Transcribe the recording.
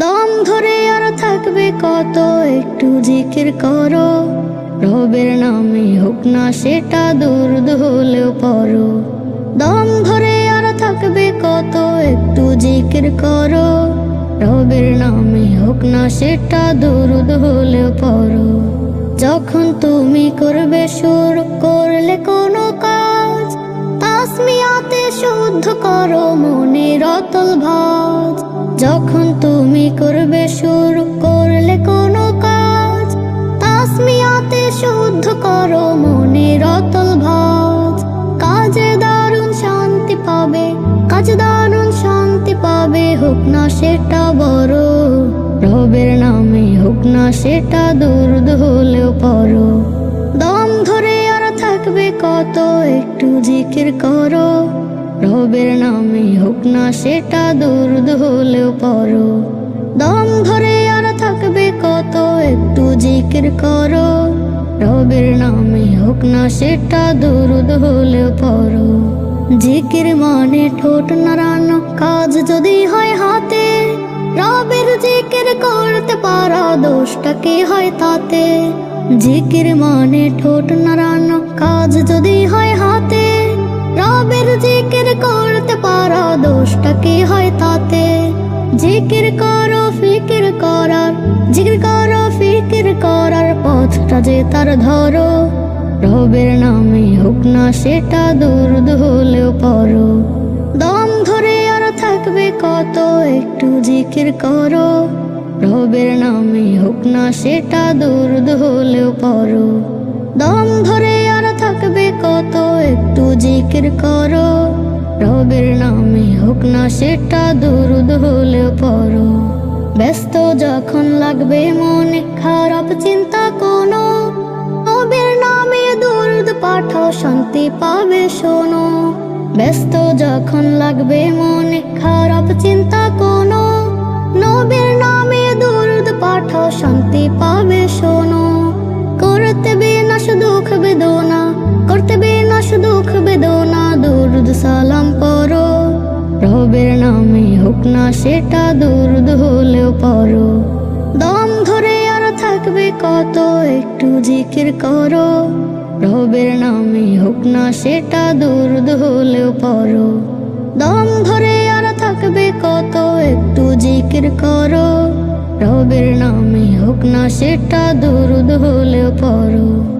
দম ধরে আর থাকবে কত? একটু জিকির করো। রবের নামে হোক না সেটা দূর হলেও পড়ো। দম ধরে আর থাকবে কত? একটু জিকির করো। রবের নামে হোক না সেটা দূর হলেও পড়ো। যখন তুমি করবে সুর হোক না সেটা বড়, রবের নামে হোক না সেটা দূর হলেও পড়ো দম ধরে আর থাকবে কত, একটু জিকির করো। রবের নামে হোক না সেটা দূর হলেও পড়ো দম ধরে আর থাকবে কত, একটু জিকির করো। রবের নামে হোক না সেটা দূর হলেও পড়ো জিকির মানে ঠোঁট নাড়ানো কাজ যদি হয় হাতে, রবের জিকির করতে পারা দোষটা কি হয় তাতে? জিকির মানে ঠোঁট নাড়ানো কাজ যদি হয় হাতে, রবের জিকির করতে পারা দোষটা কি হয় তাতে? জিকির করো, ফিকির করার, জিকির করো, ফিকির করার পথটা যে তার ধরো। রবের নামে হোক না সেটা দূর হলেও পড়ো দম ধরে আর থাকবে কত, একটু জিকির করো। রবের নামে হোক না সেটা দূর হলেও পড়ো দম ধরে আর থাকবে কত, একটু জিকির করো। রবের নামে হোক না সেটা দূর হলেও পড়ো ব্যস্ত যখন লাগবে মনে খারাপ শান্তি পাবে, শোনো। ব্যস্ত যখন লাগবে মনে, খারাপ চিন্তা কোনো। নবীর নামে দুর্দ পাঠাও, শান্তি পাবে, শোনো। করতে বিনাশ দুঃখ বেদনা, করতে বিনাশ দুঃখ বেদনা, দুর্দ সালাম পড়ো। রবের নামে হোক না সেটা, দুর্দ হলেও পড়ো। দম ধরে আর থাকবে কত, একটু জিকির করো। রবের নামে হোক না সেটা দূর হলেও পরো। দম ধরে আর থাকবে কত, একটু জিকির করো। রবের নামে হোক না সেটা দূর হলেও পড়ো